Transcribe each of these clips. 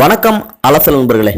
வணக்கம் அலசல் நண்பர்களே.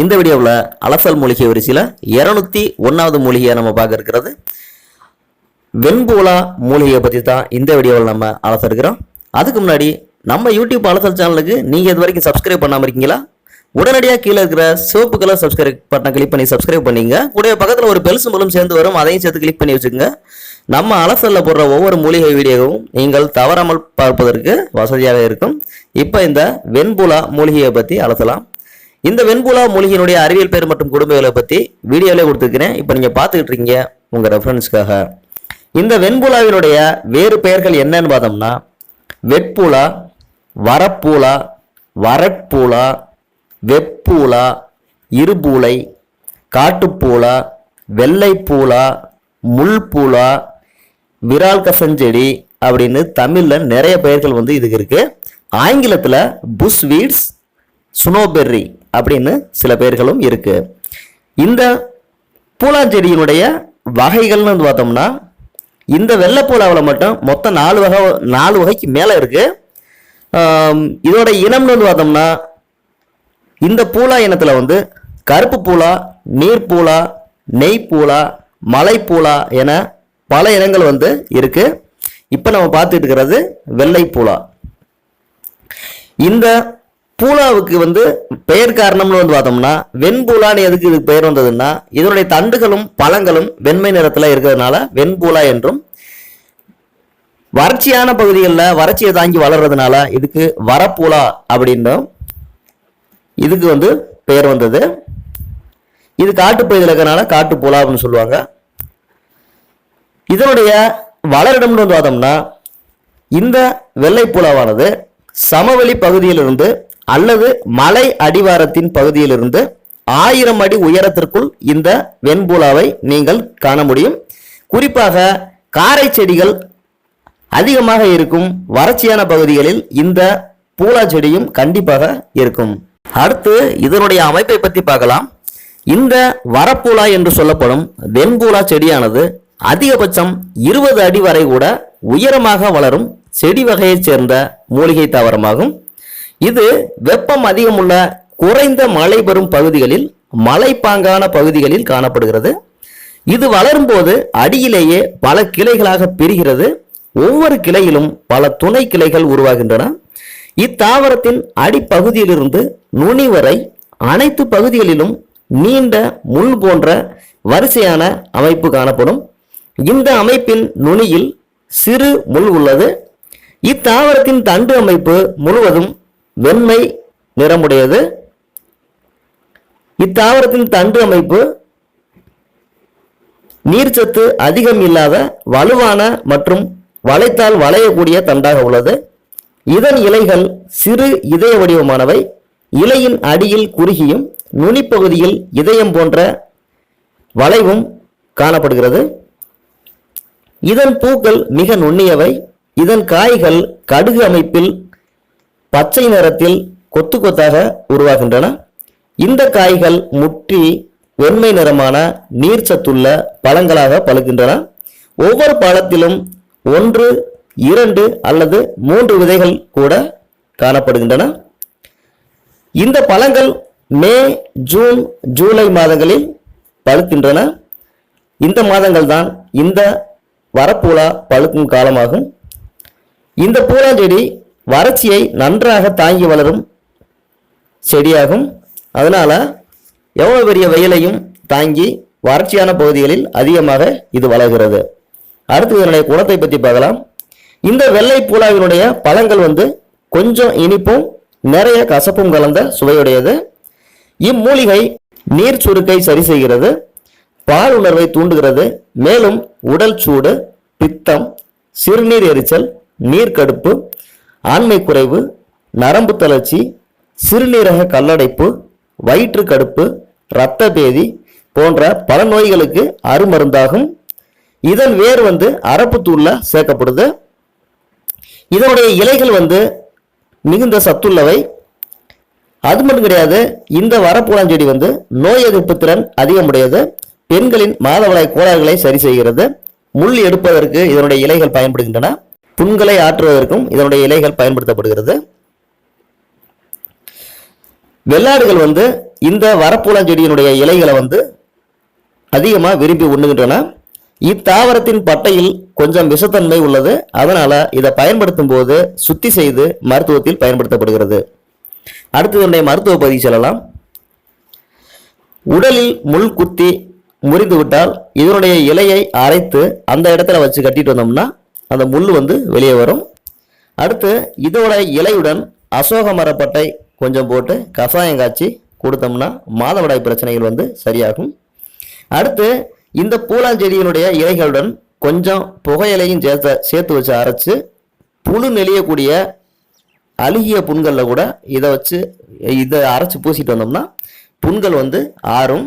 இந்த வீடியோவில் அலசல் மூலிகை வரிசையில் இரநூத்தி ஒன்றாவது மூலிகையை நம்ம பார்க்க இருக்கிறது. வெண்பூலா மூலிகையை பற்றி தான் இந்த வீடியோவில் நம்ம அலச இருக்கிறோம். அதுக்கு முன்னாடி நம்ம யூடியூப் அலசல் சேனலுக்கு நீங்கள் இது வரைக்கும் சப்ஸ்கிரைப் பண்ணாமல் இருக்கீங்களா? உடனடியாக கீழே இருக்கிற சிவப்பு கலர் சப்ஸ்கிரைப் பட்டனை கிளிக் பண்ணி சப்ஸ்கிரைப் பண்ணிங்க. கூட பக்கத்தில் ஒரு பெல் சிம்பலும் சேர்ந்து வரும். அதையும் சேர்த்து கிளிக் பண்ணி வச்சுக்கோங்க. நம்ம அலசலில் போடுற ஒவ்வொரு மூலிகை வீடியோவும் நீங்கள் தவறாமல் பார்ப்பதற்கு வசதியாக இருக்கும். இப்போ இந்த வெண்புலா மூலிகையை பற்றி அலசலாம். இந்த வெண்புலா மூலிகையினுடைய அறிவியல் பேர் மற்றும் குடும்பங்களை பற்றி வீடியோவிலே கொடுத்துருக்கிறேன். இப்போ நீங்கள் பார்த்துக்கிட்டு இருக்கீங்க உங்கள் ரெஃபரன்ஸ்க்காக இந்த வெண்புலாவினுடைய வேறு பெயர்கள் என்னன்னு பார்த்தோம்னா வெட்பூலா வரப்பூலா வரட்பூலா வெப்பூலா இருபூலை காட்டுப்பூலா வெள்ளைப்பூலா முள்பூலா விரால் கசஞ்செடி அப்படின்னு தமிழில் நிறைய பெயர்கள் வந்து இதுக்கு இருக்குது ஆங்கிலத்தில் புஷ் வீட்ஸ் சுனோபெர்ரி அப்படின்னு சில பெயர்களும் இருக்குது இந்த பூலாஞ்செடியினுடைய வகைகள்னு வந்து பார்த்தோம்னா இந்த வெள்ளைப்பூலாவில் மட்டும் மொத்தம் நாலு வகை நாலு வகைக்கு மேலே இருக்குது இதோட இனம்னு வந்து பார்த்தோம்னா இந்த பூலா இனத்தில் வந்து கருப்பு பூலா நீர்ப்பூலா நெய்ப்பூலா மலைப்பூலா என பல இனங்கள் வந்து இருக்குது இப்போ நம்ம பார்த்துட்டு இருக்கிறது வெள்ளைப்பூலா இந்த பூலாவுக்கு வந்து பெயர் காரணம்னு வந்து பார்த்தோம்னா வெண்பூலான்னு எதுக்கு இதுக்கு பெயர் வந்ததுன்னா இதனுடைய தண்டுகளும் பழங்களும் வெண்மை நிறத்தில் இருக்கிறதுனால வெண்பூலா என்றும் வறட்சியான பகுதிகளில் வறட்சியை தாங்கி வளர்றதுனால இதுக்கு வரப்பூலா அப்படின்னும் இதுக்கு வந்து பெயர் வந்தது. இது காட்டுப்பகுதியில் இருக்கிறனால காட்டு அப்படின்னு சொல்லுவாங்க. இதனுடைய வளரிடம்னு வந்து பார்த்தோம்னா இந்த வெள்ளை பூலாவானது சமவெளி பகுதியிலிருந்து அல்லது மலை அடிவாரத்தின் பகுதியிலிருந்து ஆயிரம் அடி உயரத்திற்குள் இந்த வெண்பூலாவை நீங்கள் காண முடியும். குறிப்பாக காரை செடிகள் அதிகமாக இருக்கும் வறட்சியான பகுதிகளில் இந்த பூலா செடியும் கண்டிப்பாக இருக்கும். அடுத்து இதனுடைய அமைப்பை பற்றி பார்க்கலாம். இந்த வரப்பூலா என்று சொல்லப்படும் வெண்பூலா செடியானது அதிகபட்சம் இருபது அடி வரை கூட உயரமாக வளரும் செடி வகையைச் சேர்ந்த மூலிகை தாவரமாகும். இது வெப்பம் அதிகமுள்ள குறைந்த மழை பெறும் பகுதிகளில் மலைப்பாங்கான பகுதிகளில் காணப்படுகிறது. இது வளரும்போது அடியிலேயே பல கிளைகளாக பிரிகிறது. ஒவ்வொரு கிளையிலும் பல துணை கிளைகள் உருவாகின்றன. இத்தாவரத்தின் அடிப்பகுதியிலிருந்து நுனி வரை அனைத்து பகுதிகளிலும் நீண்ட முள் போன்ற வரிசையான அமைப்பு காணப்படும். இந்த அமைப்பின் நுனியில் சிறு முள் உள்ளது. இத்தாவரத்தின் தண்டு அமைப்பு முழுவதும் வெண்மை நிறமுடையது. இத்தாவரத்தின் தண்டு அமைப்பு நீர்ச்சத்து அதிகம் இல்லாத வலுவான மற்றும் வளைத்தால் வளையக்கூடிய தண்டாக உள்ளது. இதன் இலைகள் சிறு இதய வடிவமானவை. இலையின் அடியில் குறுகியும் நுனிப்பகுதியில் இதயம் போன்ற வளைவும் காணப்படுகிறது. இதன் பூக்கள் மிக நுண்ணியவை. இதன் காய்கள் கடுகு அமைப்பில் பச்சை நிறத்தில் கொத்து கொத்தாக உருவாகின்றன. இந்த காய்கள் முற்றி வெண்மை நிறமான நீர்ச்சத்துள்ள பழங்களாக பழுக்கின்றன. ஒவ்வொரு பழத்திலும் ஒன்று இரண்டு அல்லது மூன்று விதைகள் கூட காணப்படுகின்றன. இந்த பழங்கள் மே ஜூன் ஜூலை மாதங்களில் பழுக்கின்றன. இந்த மாதங்கள் தான் இந்த வரப்புலா பழுக்கும் காலமாகும். இந்த பூலாஞ்செடி வறட்சியை நன்றாக தாங்கி வளரும் செடியாகும். அதனால் எவ்வளோ பெரிய வெயிலையும் தாங்கி வறட்சியான பகுதிகளில் அதிகமாக இது வளர்கிறது. அடுத்து இதனுடைய குணத்தை பற்றி பார்க்கலாம். இந்த வெள்ளை பூலாவினுடைய பழங்கள் வந்து கொஞ்சம் இனிப்பும் நிறைய கசப்பும் கலந்த சுவையுடையது. இம்மூலிகை நீர் சுருக்கை சரி செய்கிறது. பால் உணர்வை தூண்டுகிறது. மேலும் உடல் சூடு பித்தம் சிறுநீர் எரிச்சல் நீர்க்கடுப்பு ஆண்மை குறைவு நரம்பு தளர்ச்சி சிறுநீரக கல்லடைப்பு வயிற்று கடுப்பு இரத்த பேதி போன்ற பல நோய்களுக்கு அருமருந்தாகும். இதன் வேர் வந்து அரப்பு சேர்க்கப்படுது. இதனுடைய இலைகள் வந்து மிகுந்த சத்துள்ளவை. அது மட்டும் கிடையாது இந்த வரப்பூலாஞ்செடி வந்து நோய் எதிர்ப்பு திறன் அதிகமுடையது. பெண்களின் மாதவளை கோளாறுகளை சரி செய்கிறது. முள் எடுப்பதற்கு இதனுடைய இலைகள் பயன்படுகின்றன. புண்களை ஆற்றுவதற்கும் இதனுடைய இலைகள் பயன்படுத்தப்படுகிறது. வெள்ளாடுகள் வந்து இந்த வரப்பூலாஞ்செடியினுடைய இலைகளை வந்து அதிகமாக விரும்பி உண்ணுகின்றன. இத்தாவரத்தின் பட்டையில் கொஞ்சம் விஷத்தன்மை உள்ளது. அதனால இதை பயன்படுத்தும் போது சுத்தி செய்து மருத்துவத்தில் பயன்படுத்தப்படுகிறது. அடுத்ததுடைய மருத்துவ பதிவு செல்லலாம். உடலில் முள் குத்தி முறிந்து விட்டால் இதனுடைய இலையை அரைத்து அந்த இடத்துல வச்சு கட்டிட்டு வந்தோம்னா அந்த முள் வந்து வெளியே வரும். அடுத்து இதோட இலையுடன் அசோக மரப்பட்டை கொஞ்சம் போட்டு கஷாயம் காய்ச்சி கொடுத்தோம்னா மாதவிடாய் பிரச்சனைகள் வந்து சரியாகும். அடுத்து இந்த பூலாஞ்செடியினுடைய இலைகளுடன் கொஞ்சம் புகையிலையும் சேர்த்து சேர்த்து வச்சு அரைச்சு புழு நெளியக்கூடிய அழுகிய புண்களில் கூட இதை வச்சு இதை அரைச்சி பூசிட்டு வந்தோம்னா புண்கள் வந்து ஆறும்.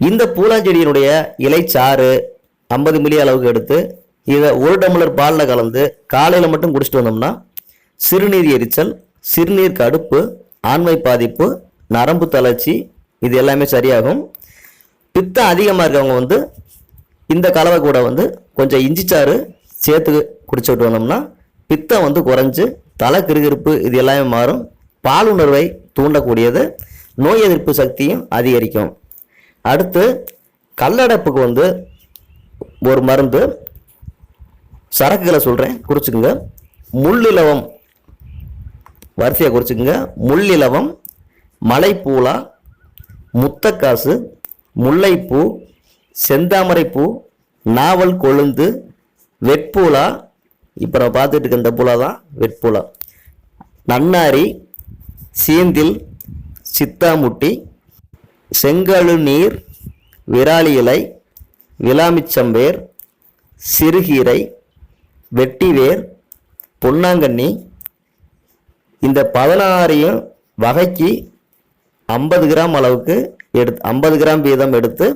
இந்த பூலாஞ்செடியினுடைய இலைச்சாறு ஐம்பது மில்லி அளவுக்கு எடுத்து இதை ஒரு டம்ளர் பாலில் கலந்து காலையில் மட்டும் குடிச்சிட்டு வந்தோம்னா சிறுநீர் எரிச்சல் சிறுநீர் கடுப்பு ஆண்மை பாதிப்பு நரம்பு தளர்ச்சி இது எல்லாமே சரியாகும். பித்தம் அதிகமாக இருக்கவங்க வந்து இந்த கலவை கூட வந்து கொஞ்சம் இஞ்சிச்சாறு சேர்த்து குடிச்சுட்டு வந்தோம்னா பித்தம் வந்து குறைஞ்சு தலை கிருகிருப்பு இது எல்லாமே மாறும். பாலுணர்வை தூண்டக்கூடியது நோய் எதிர்ப்பு சக்தியும் அதிகரிக்கும். அடுத்து கல்லடைப்புக்கு வந்து ஒரு மருந்து சரக்குகளை சொல்கிறேன் குறிச்சுக்குங்க. முள்ளிலவம் வரிசையை குறிச்சுக்குங்க. முள்ளிலவம் மலைப்பூலா முத்தக்காசு முல்லைப்பூ செந்தாமரைப்பூ நாவல் கொழுந்து வெட்பூலா இப்போ நம்ம பார்த்துட்டு இருக்க இந்த பூலா தான் வெட்பூலா நன்னாரி சீந்தில் சித்தாமுட்டி செங்கழு நீர் விராலி இலை விலாமிச்சம்பேர் சிறுகீரை வெட்டிவேர் பொன்னாங்கண்ணி இந்த பதினாறையும் வகைக்கு ஐம்பது கிராம் அளவுக்கு எடுத்து ஐம்பது கிராம் வீதம் எடுத்து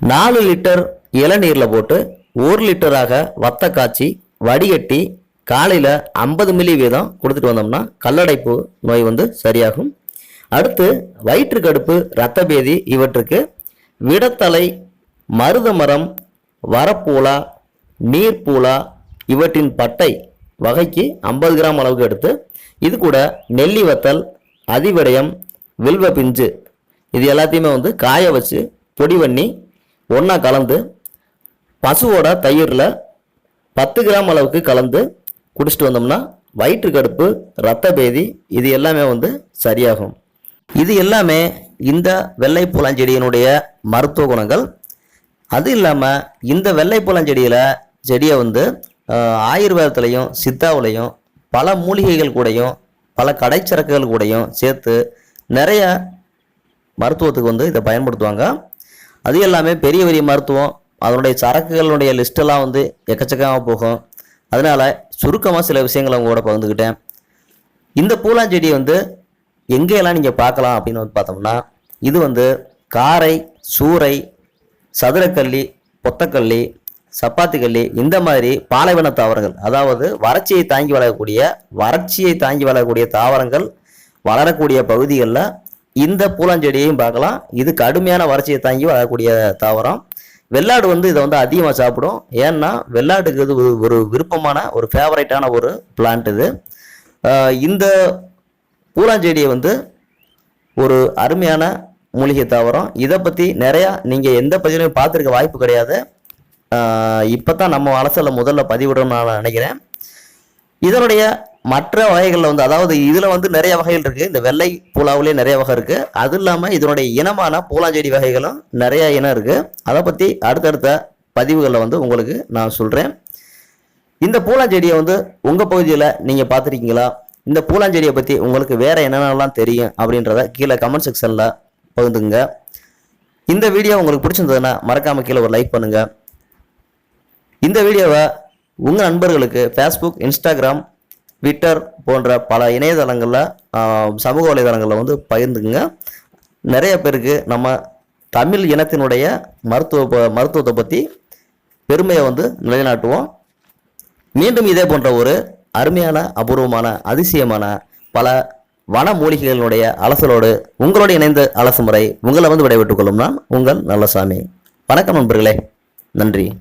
நாலு லிட்டர் இளநீரில் போட்டு ஒரு லிட்டராக வத்த காய்ச்சி வடிகட்டி காலையில் ஐம்பது மில்லி வீதம் கொடுத்துட்டு வந்தோம்னா கல்லடைப்பு நோய் வந்து சரியாகும். அடுத்து வயிற்றுக்கடுப்பு இரத்த பேதி இவற்றுக்கு விடத்தலை மருத மரம் வரப்பூலா நீர்ப்பூலா இவற்றின் பட்டை வகைக்கு ஐம்பது கிராம் அளவுக்கு எடுத்து இது கூட நெல்லி வத்தல் அதிவிடயம் வில்வ பிஞ்சு இது எல்லாத்தையுமே வந்து காய வச்சு பொடி பண்ணி ஒன்றா கலந்து பசுவோட தயிரில் பத்து கிராம் அளவுக்கு கலந்து குடிச்சிட்டு வந்தோம்னா வயிற்று கடுப்பு இரத்த பேதி இது எல்லாமே வந்து சரியாகும். இது எல்லாமே இந்த வெள்ளை பூலாஞ்செடியினுடைய மருத்துவ குணங்கள். அது இல்லாமல் இந்த வெள்ளை பூலாஞ்செடியில் செடியை வந்து ஆயுர்வேதத்துலையும் சித்தாவுலையும் பல மூலிகைகள் கூடயும் பல கடைச்சரக்குகள் கூடயும் சேர்த்து நிறைய மருத்துவத்துக்கு வந்து இதை பயன்படுத்துவாங்க. அது எல்லாமே பெரிய பெரிய மருத்துவம். அதனுடைய சரக்குகளுடைய லிஸ்ட்டெல்லாம் வந்து எக்கச்சக்கமாக போகும். அதனால் சுருக்கமாக சில விஷயங்களை உங்களோட பகிர்ந்துக்கிட்டேன். இந்த பூலாஞ்செடி வந்து எங்கேயெல்லாம் நீங்கள் பார்க்கலாம் அப்படின்னு வந்து பார்த்தோம்னா இது வந்து காரை சூறை சதுரக்கல்லி பொத்தக்கல்லி சப்பாத்திக்கல்லி இந்த மாதிரி பாலைவன தாவரங்கள் அதாவது வறட்சியை தாங்கி வளரக்கூடிய வறட்சியை தாங்கி வளரக்கூடிய தாவரங்கள் வளரக்கூடிய பகுதிகளில் இந்த பூலாஞ்செடியையும் பார்க்கலாம். இது கடுமையான வறட்சியை தாங்கி வளரக்கூடிய தாவரம். வெள்ளாடு வந்து இதை வந்து அதிகமாக சாப்பிடும். ஏன்னா வெள்ளாட்டுக்கு இது ஒரு- ஒரு விருப்பமான ஒரு ஃபேவரைட்டான ஒரு பிளான்ட் இது. இந்த பூலாஞ்செடியை வந்து ஒரு அருமையான மூலிகை தாவரம். இதை பற்றி நிறையா நீங்கள் எந்த பதிலையும் பார்த்துருக்க வாய்ப்பு கிடையாது. இப்போ தான் நம்ம அலசலில் முதல்ல பதிவிடணும்னு நான் நினைக்கிறேன். இதனுடைய மற்ற வகைகளில் வந்து அதாவது இதில் வந்து நிறைய வகைகள் இருக்குது இந்த வெள்ளை பூலாவிலே நிறைய வகை இருக்குது அது இல்லாமல் இதனுடைய இனமான பூலாஞ்செடி வகைகளும் நிறைய இனம் இருக்குது அதை பற்றி அடுத்தடுத்த பதிவுகளில் வந்து உங்களுக்கு நான் சொல்கிறேன் இந்த பூலாஞ்செடியை வந்து உங்கள் பகுதியில் நீங்கள் பார்த்துருக்கீங்களா? இந்த பூலாஞ்செடியை பற்றி உங்களுக்கு வேறு என்னென்னலாம் தெரியும் அப்படின்றத கீழே கமெண்ட் செக்ஷனில் பகிர்ந்துங்க இந்த வீடியோ உங்களுக்கு பிடிச்சிருந்ததுன்னா மறக்காமல் கீழே ஒரு லைக் பண்ணுங்கள் இந்த வீடியோவை உங்கள் நண்பர்களுக்கு ஃபேஸ்புக் இன்ஸ்டாகிராம் ட்விட்டர் போன்ற பல இணையதளங்களில் சமூக வலைதளங்களில் வந்து பகிர்ந்துக்குங்க. நிறைய பேருக்கு நம்ம தமிழ் இனத்தினுடைய மருத்துவ ப- மருத்துவத்தை பற்றி பெருமையை வந்து நிலைநாட்டுவோம். மீண்டும் இதே போன்ற ஒரு அருமையான அபூர்வமான அதிசயமான பல வன மூலிகைகளினுடைய அலசலோடு உங்களோடு இணைந்த அலசு முறை உங்களை வந்து விடைபெற்றுக் கொள்ளும் நான் உங்கள் நல்லசாமி. வணக்கம் நண்பர்களே. நன்றி.